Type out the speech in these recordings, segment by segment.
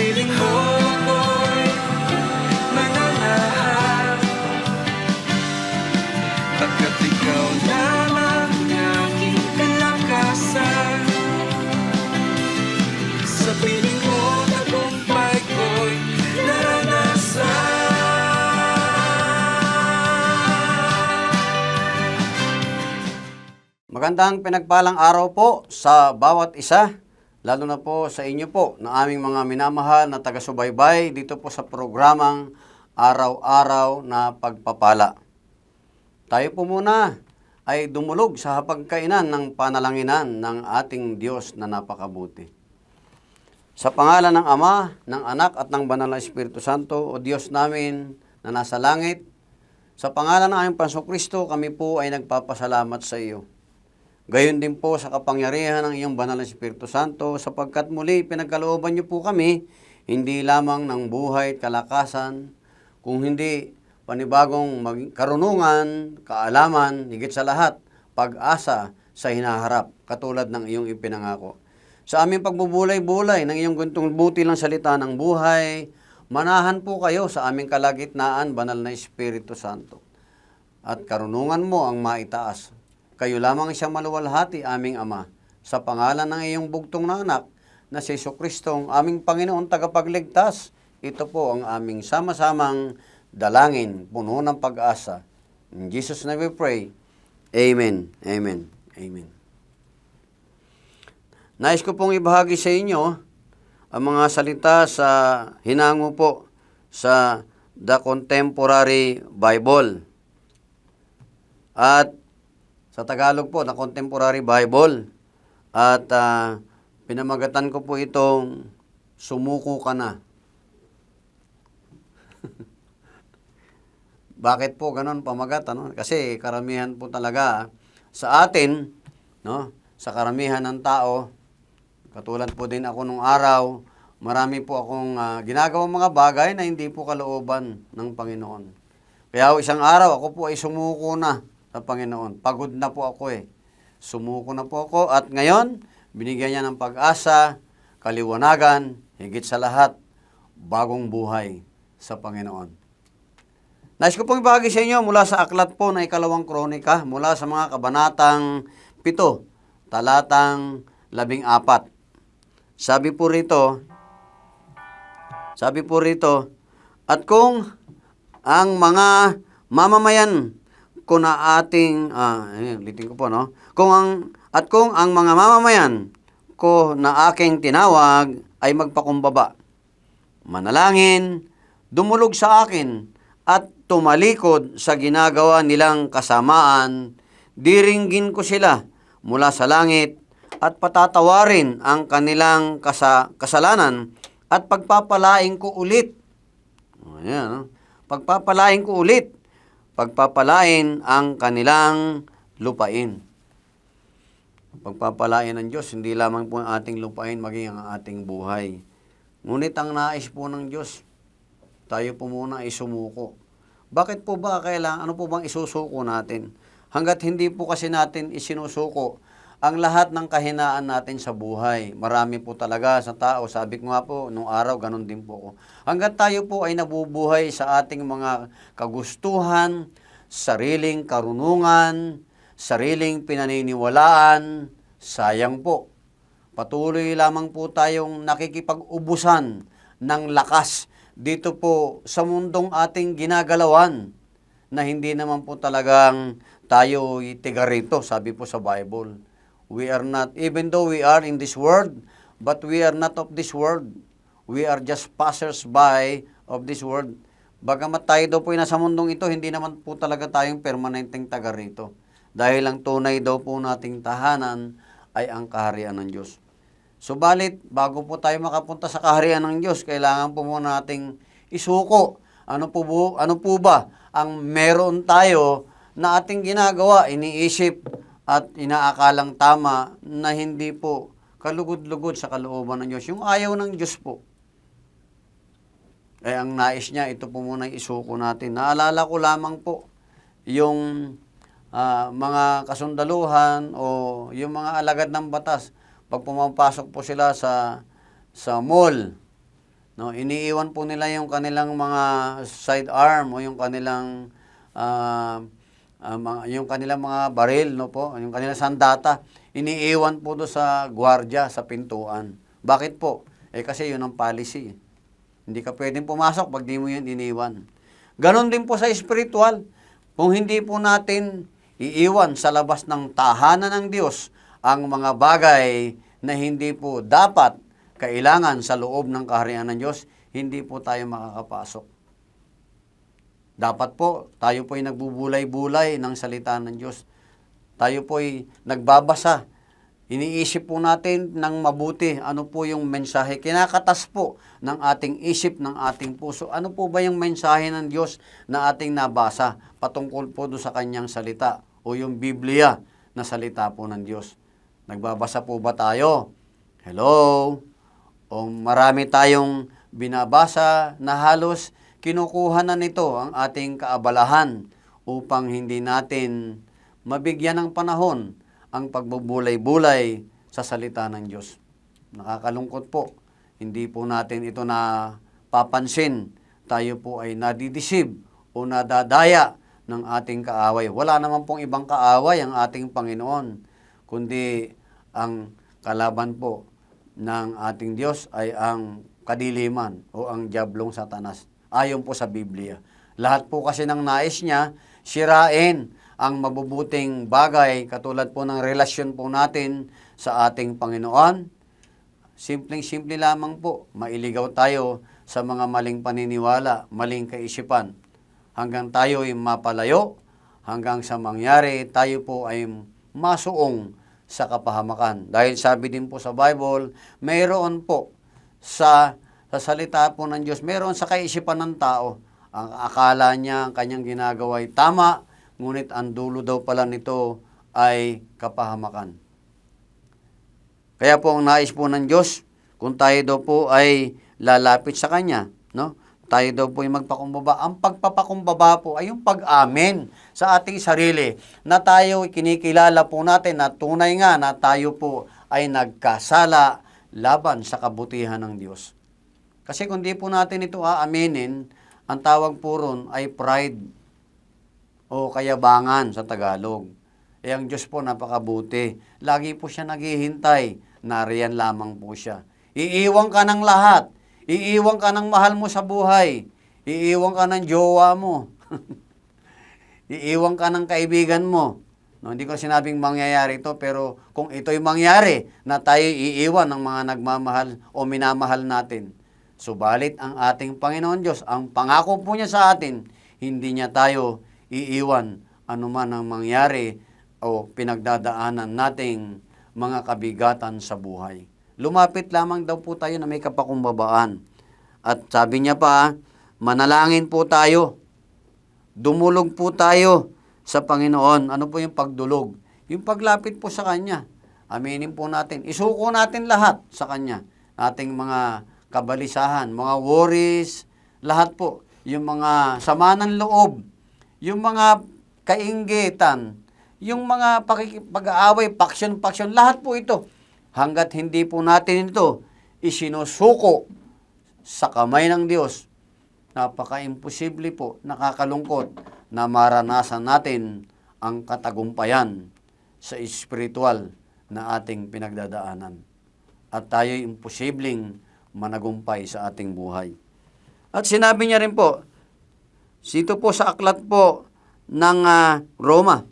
piling mo ako'y mananahan Pagkat ikaw lamang ang aking kalakasan. Sa piling mo tagumpay ko'y naranasan. Magandang pinagpalang araw po sa bawat isa, lalo na po sa inyo po na aming mga minamahal na taga-subaybay dito po sa programang Araw-araw na Pagpapala. Tayo po muna ay dumulog sa hapagkainan ng panalanginan ng ating Diyos na napakabuti. Sa pangalan ng Ama, ng Anak at ng Banal na Espiritu Santo, o Diyos namin na nasa langit, sa pangalan ng aming Panso Kristo, kami po ay nagpapasalamat sa iyo. Gayon din po sa kapangyarihan ng iyong banal na Espiritu Santo, sapagkat muli pinagkalooban niyo po kami, hindi lamang ng buhay at kalakasan, kung hindi panibagong karunungan, kaalaman, higit sa lahat, pag-asa sa hinaharap, katulad ng iyong ipinangako. Sa aming pagbubulay-bulay ng iyong guntong buti lang salita ng buhay, manahan po kayo sa aming kalagitnaan, banal na Espiritu Santo. At karunungan mo ang maitaas. Kayo lamang siyang maluwalhati, aming Ama, sa pangalan ng iyong bugtong na anak, na si ang aming Panginoon tagapagligtas. Ito po ang aming sama-samang dalangin, puno ng pag-asa. In Jesus' name we pray. Amen. Amen. Amen. Nais ko pong ibahagi sa inyo ang mga salita sa hinango po sa The Contemporary Bible. At sa Tagalog po, The Contemporary Bible. At ah, pinamagatan ko po itong Sumuko ka na. Bakit po ganun pamagat? Ano? Kasi karamihan po talaga sa atin, no? sa karamihan ng tao, katulad po din ako nung araw, marami po akong ah, ginagawang mga bagay na hindi po kalooban ng Panginoon. Kaya isang araw ako po ay sumuko na sa Panginoon. Pagod na po ako eh. Sumuko na po ako at ngayon, binigyan niya ng pag-asa, kaliwanagan, higit sa lahat, bagong buhay sa Panginoon. Nais ko pong ibahagi sa inyo mula sa aklat po na ikalawang kronika, mula sa mga kabanatang pito, talatang labing apat. Sabi po rito, sabi po rito, at kung ang mga mamamayan ko na ating, ah, ayun, ulitin ko po, no? Kung ang, at kung ang mga mamamayan ko na aking tinawag ay magpakumbaba, manalangin, dumulog sa akin, at tumalikod sa ginagawa nilang kasamaan, diringgin ko sila mula sa langit at patatawarin ang kanilang kasa- kasalanan at pagpapalain ko ulit. O, yan, no? Pagpapalain ko ulit. Pagpapalain ang kanilang lupain. Pagpapalain ng Diyos, hindi lamang po ang ating lupain, maging ang ating buhay. Ngunit ang nais po ng Diyos, tayo po muna ay sumuko. Bakit po ba kailangan, ano po bang isusuko natin? Hanggat hindi po kasi natin isinusuko ang lahat ng kahinaan natin sa buhay. Marami po talaga sa tao. Sabi ko nga po, nung araw, ganun din po ako. Hanggat tayo po ay nabubuhay sa ating mga kagustuhan, sariling karunungan, sariling pinaniniwalaan, sayang po. Patuloy lamang po tayong nakikipag-ubusan ng lakas dito po sa mundong ating ginagalawan na hindi naman po talagang tayo tiga rito, sabi po sa Bible. We are not, even though we are in this world, but we are not of this world. We are just passers-by of this world. Bagamat tayo daw po nasa mundong ito, hindi naman po talaga tayong permanenteng taga rito. Dahil ang tunay daw po nating tahanan ay ang kaharian ng Diyos. Subalit, bago po tayo makapunta sa kaharian ng Diyos, kailangan po muna nating isuko. Ano po, ano po ba ang meron tayo na ating ginagawa, iniisip at inaakalang tama na hindi po kalugod-lugod sa kalooban ng Diyos. Yung ayaw ng Diyos po. Eh, ang nais niya, ito po muna isuko natin. Naalala ko lamang po yung ah, mga kasundaluhan o yung mga alagad ng batas pag pumapasok po sila sa sa mall No, iniiwan po nila yung kanilang mga side arm o yung kanilang ah, mga, yung kanilang mga baril, no po, yung kanilang sandata, iniiwan po do sa gwardiya sa pintuan. Bakit po? Eh kasi yun ang policy. Hindi ka pwedeng pumasok pag di mo yun iniwan. Ganon din po sa spiritual. Kung hindi po natin iiwan sa labas ng tahanan ng Diyos ang mga bagay na hindi po dapat kailangan sa loob ng kaharian ng Diyos, hindi po tayo makakapasok. Dapat po, tayo po ay nagbubulay-bulay ng salita ng Diyos. Tayo po ay nagbabasa. Iniisip po natin ng mabuti ano po yung mensahe. Kinakatas po ng ating isip, ng ating puso. Ano po ba yung mensahe ng Diyos na ating nabasa patungkol po do sa kanyang salita o yung Biblia na salita po ng Diyos. Nagbabasa po ba tayo? Hello? O marami tayong binabasa na halos kinukuha na nito ang ating kaabalahan upang hindi natin mabigyan ng panahon ang pagbubulay-bulay sa salita ng Diyos. Nakakalungkot po. Hindi po natin ito na papansin. Tayo po ay nadidisib o nadadaya ng ating kaaway. Wala naman pong ibang kaaway ang ating Panginoon, kundi ang kalaban po ng ating Diyos ay ang kadiliman o ang diablong satanas. Ayon po sa Biblia. Lahat po kasi ng nais niya, sirain ang mabubuting bagay katulad po ng relasyon po natin sa ating Panginoon. Simpleng-simple lamang po, mailigaw tayo sa mga maling paniniwala, maling kaisipan. Hanggang tayo ay mapalayo, hanggang sa mangyari tayo po ay masuong sa kapahamakan. Dahil sabi din po sa Bible, mayroon po sa, sa salita po ng Diyos, mayroon sa kaisipan ng tao. Ang akala niya, ang kanyang ginagawa ay tama, ngunit ang dulo daw pala nito ay kapahamakan. Kaya po ang nais po ng Diyos, kung tayo daw po ay lalapit sa Kanya, no? tayo daw po ay magpakumbaba. Ang pagpapakumbaba po ay yung pag-amin sa ating sarili na tayo ay kinikilala po natin na tunay nga na tayo po ay nagkasala laban sa kabutihan ng Diyos. Kasi kung di po natin ito aaminin, ang tawag po ron ay pride o kayabangan sa Tagalog. Eh ang Diyos po napakabuti. Lagi po siya naghihintay. Nariyan lamang po siya. Iiwan ka ng lahat. Iiwan ka ng mahal mo sa buhay. Iiwan ka ng jowa mo. Iiwan ka ng kaibigan mo. No, hindi ko sinabing mangyayari ito, pero kung ito'y mangyari, na tayo iiwan ng mga nagmamahal o minamahal natin. Subalit ang ating Panginoon Diyos, ang pangako po niya sa atin, hindi niya tayo iiwan anuman ang mangyari o pinagdadaanan nating mga kabigatan sa buhay. Lumapit lamang daw po tayo na may kapakumbabaan. At sabi niya pa, manalangin po tayo. Dumulog po tayo sa Panginoon. Ano po yung pagdulog? Yung paglapit po sa Kanya. Aminin po natin. Isuko natin lahat sa Kanya. Ating mga kabalisahan, mga worries, lahat po. Yung mga sama ng loob, yung mga kainggitan, yung mga pag-aaway, paksyon-paksyon, lahat po ito. Hanggat hindi po natin ito isinusuko sa kamay ng Diyos, napaka-imposible po, nakakalungkot na maranasan natin ang katagumpayan sa espiritual na ating pinagdadaanan. At tayo imposibleng managumpay sa ating buhay. At sinabi niya rin po, sito po sa aklat po ng ah, Roma,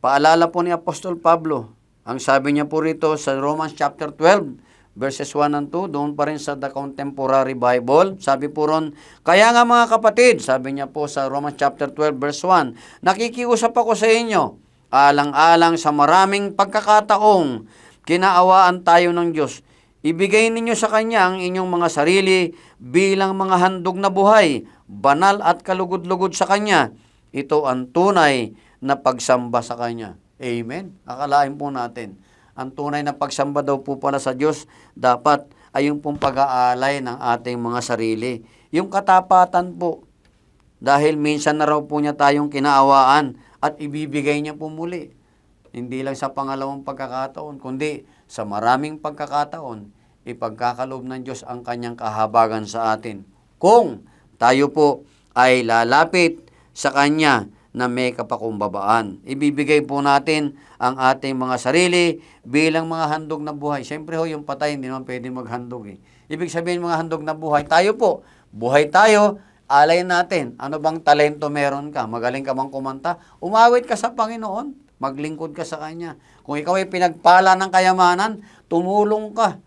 paalala po ni Apostol Pablo, ang sabi niya po rito sa Romans chapter 12, verses 1 and 2, doon pa rin sa The Contemporary Bible, sabi po ron, kaya nga mga kapatid, sabi niya po sa Romans chapter 12, verse 1, nakikiusap ako sa inyo, alang-alang sa maraming pagkakataong kinaawaan tayo ng Diyos, ibigay ninyo sa Kanya ang inyong mga sarili bilang mga handog na buhay, banal at kalugod-lugod sa Kanya. Ito ang tunay na pagsamba sa Kanya. Amen? Akalain po natin. Ang tunay na pagsamba daw po pala sa Diyos, dapat ay yung pong pag-aalay ng ating mga sarili. Yung katapatan po, dahil minsan na raw po niya tayong kinaawaan at ibibigay niya po muli. Hindi lang sa pangalawang pagkakataon, kundi sa maraming pagkakataon, ipagkakaloob ng Diyos ang kanyang kahabagan sa atin. Kung tayo po ay lalapit sa Kanya na may kapakumbabaan. Ibibigay po natin ang ating mga sarili bilang mga handog na buhay. Siyempre ho, yung patay hindi naman pwede maghandog eh. Ibig sabihin mga handog na buhay, tayo po, buhay tayo, alay natin. Ano bang talento meron ka? Magaling ka bang kumanta? Umawit ka sa Panginoon. Maglingkod ka sa Kanya. Kung ikaw ay pinagpala ng kayamanan, tumulong ka.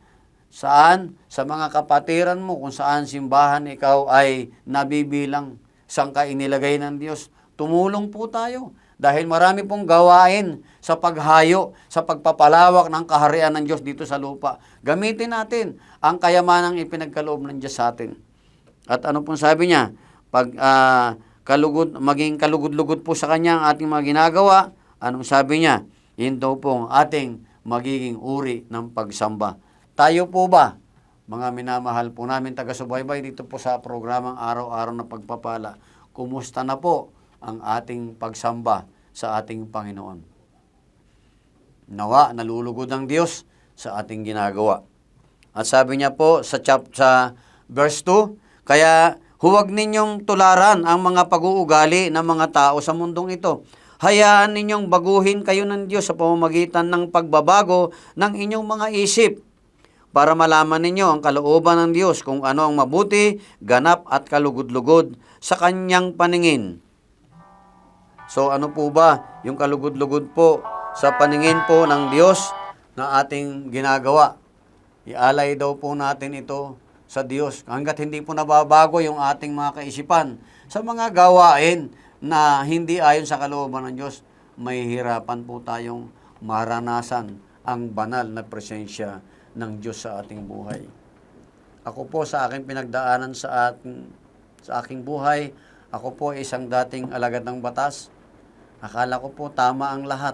Saan? Sa mga kapatiran mo, kung saan simbahan ikaw ay nabibilang. Saan ka inilagay ng Diyos? Tumulong po tayo. Dahil marami pong gawain sa paghayo, sa pagpapalawak ng kaharian ng Diyos dito sa lupa. Gamitin natin ang kayamanang ipinagkaloob ng Diyos sa atin. At ano pong sabi niya? Pag ah, kalugod, maging kalugod-lugod po sa kanya ang ating mga ginagawa, anong sabi niya? Yun daw po ang ating magiging uri ng pagsamba. Tayo po ba, mga minamahal po namin taga-subaybay dito po sa programang Araw-Araw na Pagpapala, kumusta na po ang ating pagsamba sa ating Panginoon? Nawa, nalulugod ang Diyos sa ating ginagawa. At sabi niya po sa chap sa verse 2, kaya huwag ninyong tularan ang mga pag-uugali ng mga tao sa mundong ito. Hayaan ninyong baguhin kayo ng Diyos sa pamamagitan ng pagbabago ng inyong mga isip para malaman ninyo ang kalooban ng Diyos kung ano ang mabuti, ganap at kalugod-lugod sa kanyang paningin. So ano po ba yung kalugod-lugod po sa paningin po ng Diyos na ating ginagawa? Ialay daw po natin ito sa Diyos hanggat hindi po nababago yung ating mga kaisipan sa mga gawain na hindi ayon sa kalooban ng Diyos, may hirapan po tayong maranasan ang banal na presensya ng Diyos sa ating buhay. Ako po sa aking pinagdaanan sa ating sa aking buhay, ako po isang dating alagad ng batas. Akala ko po tama ang lahat.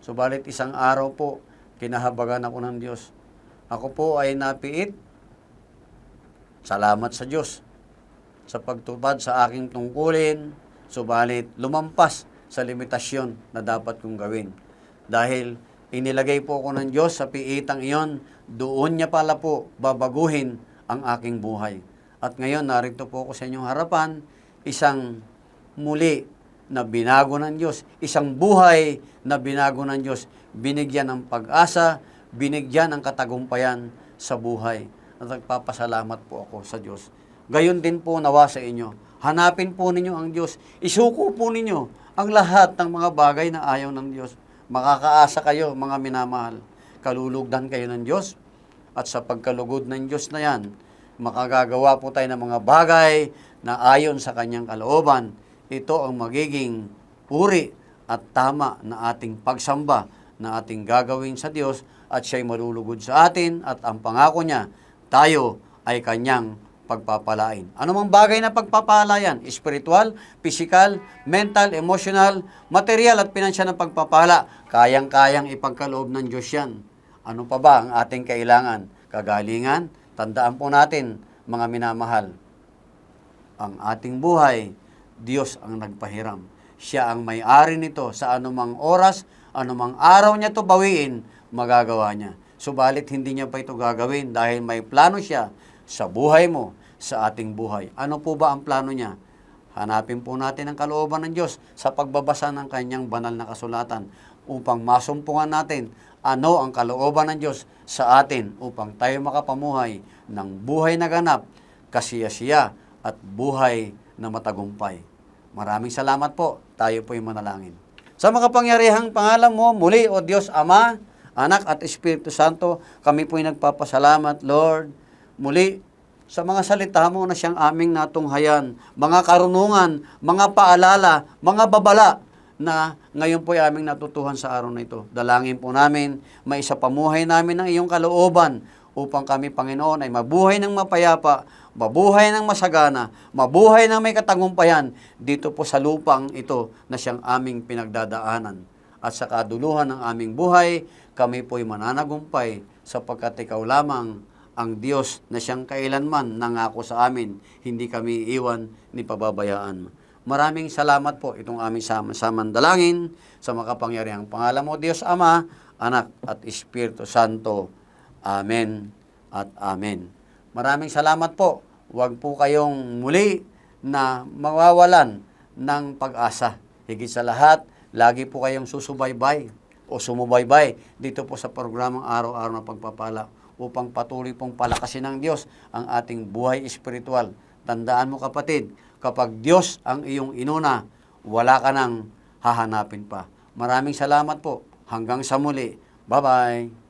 Subalit isang araw po, kinahabagan ako ng Diyos. Ako po ay napiit. Salamat sa Diyos sa pagtupad sa aking tungkulin, subalit lumampas sa limitasyon na dapat kong gawin. Dahil inilagay po ako ng Diyos sa piitang iyon, doon niya pala po babaguhin ang aking buhay. At ngayon, narito po ako sa inyong harapan, isang muli na binago ng Diyos, isang buhay na binago ng Diyos, binigyan ng pag-asa, binigyan ng katagumpayan sa buhay. At nagpapasalamat po ako sa Diyos. Gayon din po nawa sa inyo. Hanapin po ninyo ang Diyos. Isuko po ninyo ang lahat ng mga bagay na ayaw ng Diyos. Makakaasa kayo, mga minamahal. Kalulugdan kayo ng Diyos. At sa pagkalugod ng Diyos na yan, makagagawa po tayo ng mga bagay na ayon sa kanyang kalooban. Ito ang magiging puri at tama na ating pagsamba na ating gagawin sa Diyos at siya'y malulugod sa atin at ang pangako niya, tayo ay kanyang pagpapalain. Ano mang bagay na pagpapala yan? Espiritual, physical, mental, emotional, material at pinansyal na pagpapala. Kayang-kayang ipagkaloob ng Diyos yan. Ano pa ba ang ating kailangan? Kagalingan? Tandaan po natin, mga minamahal, ang ating buhay, Diyos ang nagpahiram. Siya ang may-ari nito sa anumang oras, anumang araw niya to bawiin, magagawa niya. Subalit hindi niya pa ito gagawin dahil may plano siya sa buhay mo, sa ating buhay. Ano po ba ang plano niya? Hanapin po natin ang kalooban ng Diyos sa pagbabasa ng kanyang banal na kasulatan upang masumpungan natin ano ang kalooban ng Diyos sa atin upang tayo makapamuhay ng buhay na ganap, kasiyasiya at buhay na matagumpay. Maraming salamat po. Tayo po'y manalangin. Sa makapangyarihang pangalan mo, muli, O Diyos Ama, Anak at Espiritu Santo, kami po'y nagpapasalamat, Lord. Muli, sa mga salita mo na siyang aming natunghayan, mga karunungan, mga paalala, mga babala, na ngayon po ay aming natutuhan sa araw na ito. Dalangin po namin, may isa pamuhay namin ng iyong kalooban upang kami, Panginoon, ay mabuhay ng mapayapa, mabuhay ng masagana, mabuhay ng may katagumpayan dito po sa lupang ito na siyang aming pinagdadaanan. At sa kaduluhan ng aming buhay, kami po'y mananagumpay sapagkat ikaw lamang ang Diyos na siyang kailanman nangako sa amin, hindi kami iwan ni pababayaan. Maraming salamat po itong aming sama-samang dalangin sa makapangyarihang pangalan mo, Diyos Ama, Anak at Espiritu Santo. Amen at amen. Maraming salamat po. Huwag po kayong muli na mawawalan ng pag-asa. Higit sa lahat, lagi po kayong susubaybay o sumubaybay dito po sa programang Araw-Araw na Pagpapala upang patuloy pong palakasin ng Diyos ang ating buhay espiritual. Tandaan mo kapatid, kapag Diyos ang iyong inuna, wala ka nang hahanapin pa. Maraming salamat po. Hanggang sa muli. Bye-bye.